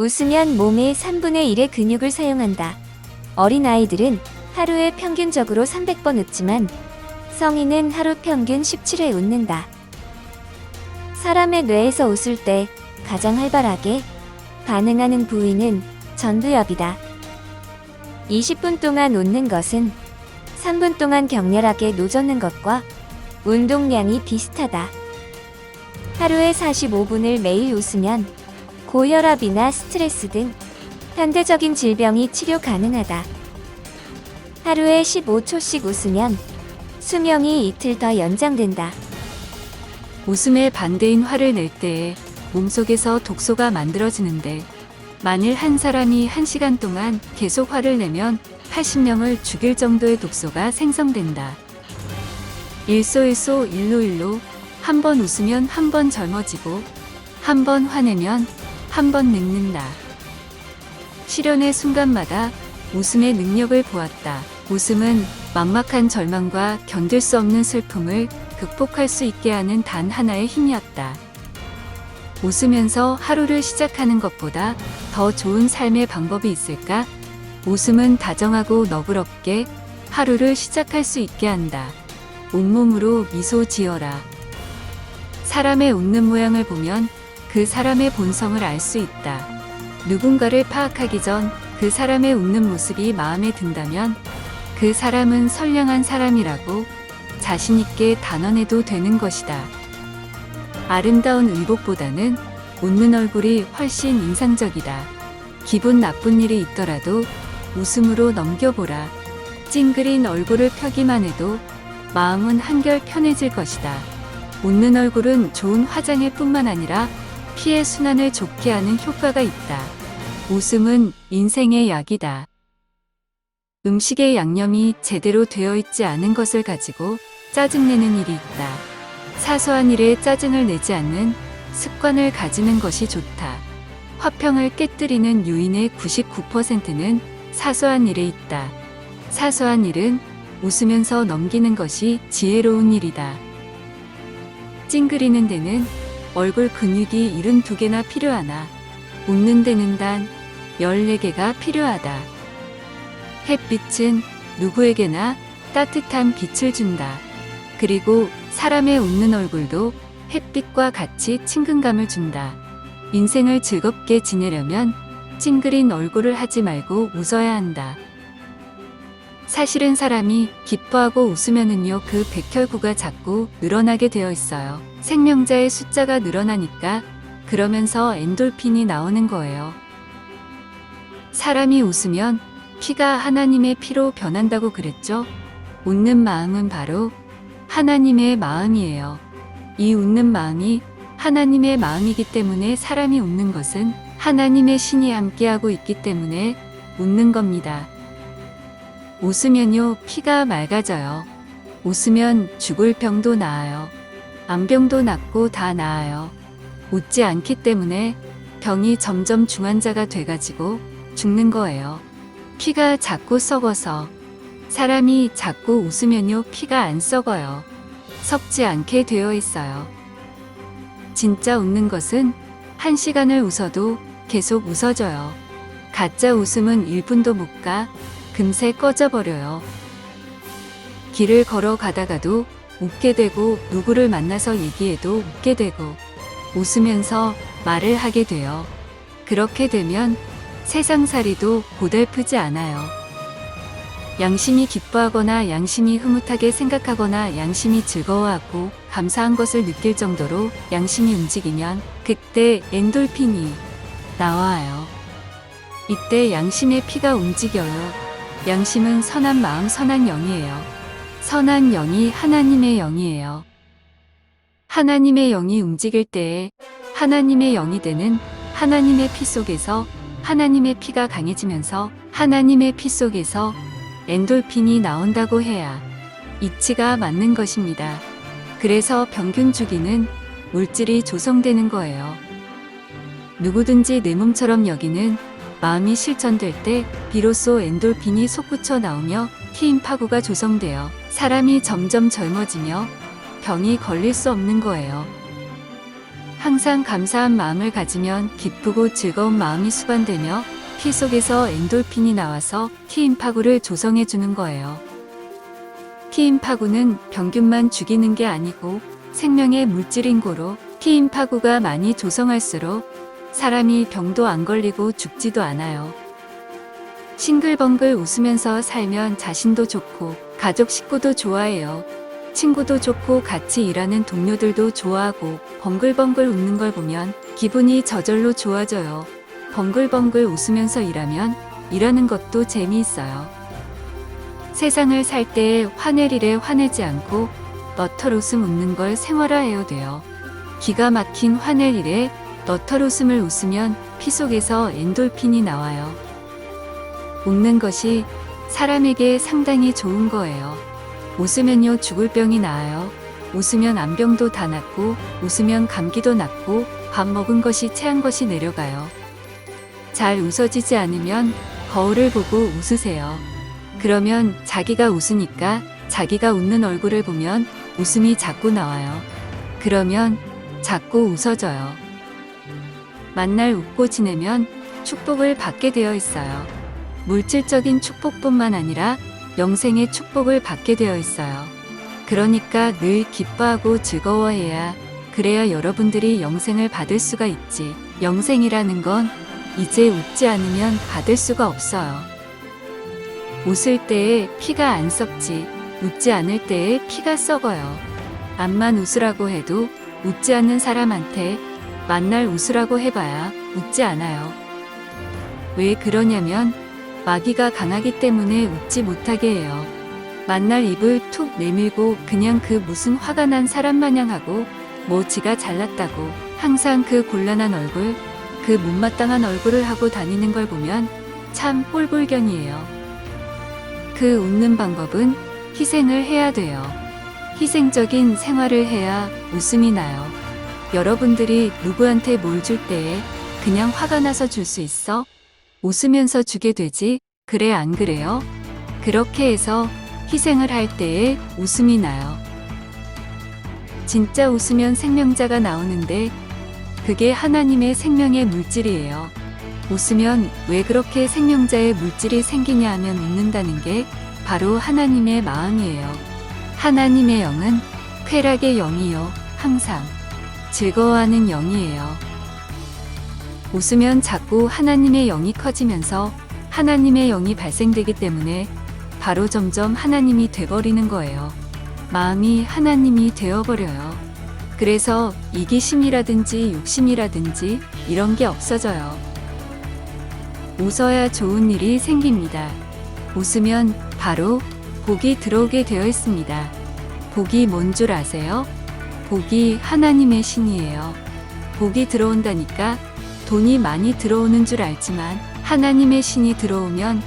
웃으면 몸의 3분의 1의 근육을 사용한다. 어린아이들은 하루에 평균적으로 300번 웃지만 성인은 하루 평균 17회 웃는다. 사람의 뇌에서 웃을 때 가장 활발하게 반응하는 부위는 전두엽이다. 20분 동안 웃는 것은 3분 동안 격렬하게 노젓는 것과 운동량이 비슷하다. 하루에 45분을 매일 웃으면 고혈압이나 스트레스 등 현대적인 질병이 치료 가능하다. 하루에 15초씩 웃으면 수명이 이틀 더 연장된다. 웃음의 반대인 화를 낼 때에 몸속에서 독소가 만들어지는데 만일 한 사람이 한시간 동안 계속 화를 내면 80명을 죽일 정도의 독소가 생성된다. 일소일소 일로일로 한 번 웃으면 한 번 젊어지고 한 번 화내면 한 번 늙는다. 실현의 순간마다 웃음의 능력을 보았다. 웃음은 막막한 절망과 견딜 수 없는 슬픔을 극복할 수 있게 하는 단 하나의 힘이었다. 웃으면서 하루를 시작하는 것보다 더 좋은 삶의 방법이 있을까? 웃음은 다정하고 너그럽게 하루를 시작할 수 있게 한다. 온몸으로 미소 지어라. 사람의 웃는 모양을 보면 그 사람의 본성을 알 수 있다. 누군가를 파악하기 전 그 사람의 웃는 모습이 마음에 든다면 그 사람은 선량한 사람이라고 자신있게 단언해도 되는 것이다. 아름다운 의복보다는 웃는 얼굴이 훨씬 인상적이다. 기분 나쁜 일이 있더라도 웃음으로 넘겨보라. 찡그린 얼굴을 펴기만 해도 마음은 한결 편해질 것이다. 웃는 얼굴은 좋은 화장일 뿐만 아니라 피의 순환을 좋게 하는 효과가 있다. 웃음은 인생의 약이다. 음식의 양념이 제대로 되어 있지 않은 것을 가지고 짜증내는 일이 있다. 사소한 일에 짜증을 내지 않는 습관을 가지는 것이 좋다. 화평을 깨뜨리는 유인의 99%는 사소한 일에 있다. 사소한 일은 웃으면서 넘기는 것이 지혜로운 일이다. 찡그리는 데는 얼굴 근육이 72개나 필요하나 웃는 데는 단 14개가 필요하다. 햇빛은 누구에게나 따뜻한 빛을 준다. 그리고 사람의 웃는 얼굴도 햇빛과 같이 친근감을 준다. 인생을 즐겁게 지내려면 찡그린 얼굴을 하지 말고 웃어야 한다. 사실은 사람이 기뻐하고 웃으면은요 그 백혈구가 자꾸 늘어나게 되어 있어요. 생명자의 숫자가 늘어나니까 그러면서 엔돌핀이 나오는 거예요. 사람이 웃으면 피가 하나님의 피로 변한다고 그랬죠? 웃는 마음은 바로 하나님의 마음이에요. 이 웃는 마음이 하나님의 마음이기 때문에 사람이 웃는 것은 하나님의 신이 함께하고 있기 때문에 웃는 겁니다. 웃으면요, 피가 맑아져요. 웃으면 죽을 병도 나아요. 암병도 낫고 다 나아요. 웃지 않기 때문에 병이 점점 중환자가 돼가지고 죽는 거예요. 피가 자꾸 썩어서 사람이 자꾸 웃으면요 피가 안 썩어요. 썩지 않게 되어 있어요. 진짜 웃는 것은 한 시간을 웃어도 계속 웃어져요. 가짜 웃음은 1분도 못 가, 금세 꺼져버려요. 길을 걸어 가다가도 웃게 되고 누구를 만나서 얘기해도 웃게 되고 웃으면서 말을 하게 돼요. 그렇게 되면 세상살이도 고달프지 않아요. 양심이 기뻐하거나 양심이 흐뭇하게 생각하거나 양심이 즐거워하고 감사한 것을 느낄 정도로 양심이 움직이면 그때 엔돌핀이 나와요. 이때 양심의 피가 움직여요. 양심은 선한 마음, 선한 영이에요. 선한 영이 하나님의 영이에요. 하나님의 영이 움직일 때에 하나님의 영이 되는 하나님의 피 속에서 하나님의 피가 강해지면서 하나님의 피 속에서 엔돌핀이 나온다고 해야 이치가 맞는 것입니다. 그래서 병균 죽이는 물질이 조성되는 거예요. 누구든지 내 몸처럼 여기는 마음이 실천될 때 비로소 엔돌핀이 솟구쳐 나오며 티임 파구가 조성되어 사람이 점점 젊어지며 병이 걸릴 수 없는 거예요. 항상 감사한 마음을 가지면 기쁘고 즐거운 마음이 수반되며 피 속에서 엔돌핀이 나와서 티임파구를 조성해 주는 거예요. 티임파구는 병균만 죽이는 게 아니고 생명의 물질인 고로 티임파구가 많이 조성할수록 사람이 병도 안 걸리고 죽지도 않아요. 싱글벙글 웃으면서 살면 자신도 좋고 가족 식구도 좋아해요. 친구도 좋고 같이 일하는 동료들도 좋아하고 벙글벙글 웃는 걸 보면 기분이 저절로 좋아져요. 벙글벙글 웃으면서 일하면 일하는 것도 재미있어요. 세상을 살 때에 화낼 일에 화내지 않고 너털 웃음 웃는 걸 생활화해야 돼요. 기가 막힌 화낼 일에 너털 웃음을 웃으면 피 속에서 엔돌핀이 나와요. 웃는 것이 사람에게 상당히 좋은 거예요. 웃으면요 죽을 병이 나아요. 웃으면 암병도 다 낫고 웃으면 감기도 낫고 밥 먹은 것이 체한 것이 내려가요. 잘 웃어지지 않으면 거울을 보고 웃으세요. 그러면 자기가 웃으니까 자기가 웃는 얼굴을 보면 웃음이 자꾸 나와요. 그러면 자꾸 웃어져요. 만날 웃고 지내면 축복을 받게 되어 있어요. 물질적인 축복뿐만 아니라 영생의 축복을 받게 되어 있어요. 그러니까 늘 기뻐하고 즐거워해야 그래야 여러분들이 영생을 받을 수가 있지. 영생이라는 건 이제 웃지 않으면 받을 수가 없어요. 웃을 때에 피가 안 썩지, 웃지 않을 때에 피가 썩어요. 암만 웃으라고 해도 웃지 않는 사람한테 만날 웃으라고 해봐야 웃지 않아요. 왜 그러냐면 마귀가 강하기 때문에 웃지 못하게 해요. 만날 입을 툭 내밀고 그냥 그 무슨 화가 난 사람 마냥 하고 뭐 지가 잘났다고 항상 그 곤란한 얼굴, 그 못마땅한 얼굴을 하고 다니는 걸 보면 참 꼴불견이에요. 그 웃는 방법은 희생을 해야 돼요. 희생적인 생활을 해야 웃음이 나요. 여러분들이 누구한테 뭘 줄 때에 그냥 화가 나서 줄 수 있어? 웃으면서 주게 되지, 그래 안 그래요? 그렇게 해서 희생을 할 때에 웃음이 나요. 진짜 웃으면 생명자가 나오는데 그게 하나님의 생명의 물질이에요. 웃으면 왜 그렇게 생명자의 물질이 생기냐 하면 웃는다는 게 바로 하나님의 마음이에요. 하나님의 영은 쾌락의 영이요. 항상 즐거워하는 영이에요. 웃으면 자꾸 하나님의 영이 커지면서 하나님의 영이 발생되기 때문에 바로 점점 하나님이 돼버리는 거예요. 마음이 하나님이 되어버려요. 그래서 이기심이라든지 욕심이라든지 이런 게 없어져요. 웃어야 좋은 일이 생깁니다. 웃으면 바로 복이 들어오게 되어 있습니다. 복이 뭔 줄 아세요? 복이 하나님의 신이에요. 복이 들어온다니까 돈이 많이 들어오는 줄 알지만 하나님의 신이 들어오면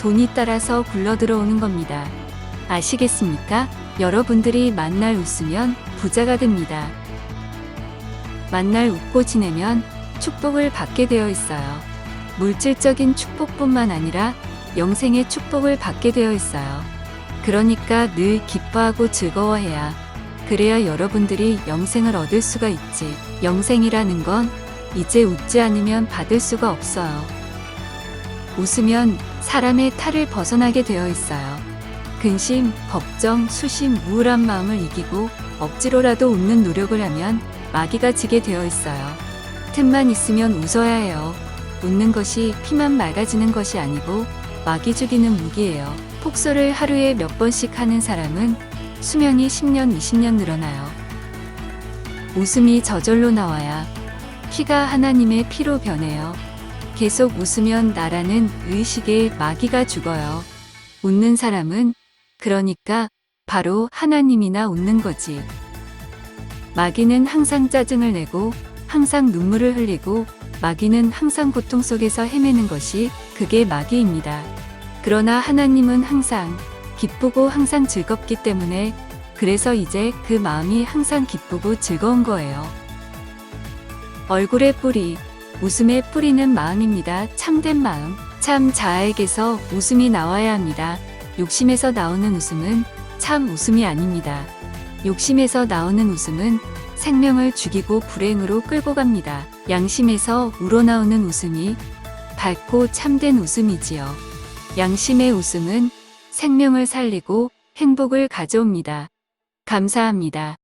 돈이 따라서 굴러 들어오는 겁니다. 아시겠습니까? 여러분들이 만날 웃으면 부자가 됩니다. 만날 웃고 지내면 축복을 받게 되어 있어요. 물질적인 축복뿐만 아니라 영생의 축복을 받게 되어 있어요. 그러니까 늘 기뻐하고 즐거워해야 그래야 여러분들이 영생을 얻을 수가 있지. 영생이라는 건 이제 웃지 않으면 받을 수가 없어요. 웃으면 사람의 탈을 벗어나게 되어 있어요. 근심, 걱정, 수심, 우울한 마음을 이기고 억지로라도 웃는 노력을 하면 마귀가 지게 되어 있어요. 틈만 있으면 웃어야 해요. 웃는 것이 피만 맑아지는 것이 아니고 마귀 죽이는 무기예요. 폭소를 하루에 몇 번씩 하는 사람은 수명이 10년, 20년 늘어나요. 웃음이 저절로 나와야 피가 하나님의 피로 변해요. 계속 웃으면 나라는 의식에 마귀가 죽어요. 웃는 사람은 그러니까 바로 하나님이나 웃는 거지. 마귀는 항상 짜증을 내고 항상 눈물을 흘리고 마귀는 항상 고통 속에서 헤매는 것이 그게 마귀입니다. 그러나 하나님은 항상 기쁘고 항상 즐겁기 때문에 그래서 이제 그 마음이 항상 기쁘고 즐거운 거예요. 얼굴의 뿌리, 웃음의 뿌리는 마음입니다. 참된 마음, 참 자아에게서 웃음이 나와야 합니다. 욕심에서 나오는 웃음은 참 웃음이 아닙니다. 욕심에서 나오는 웃음은 생명을 죽이고 불행으로 끌고 갑니다. 양심에서 우러나오는 웃음이 밝고 참된 웃음이지요. 양심의 웃음은 생명을 살리고 행복을 가져옵니다. 감사합니다.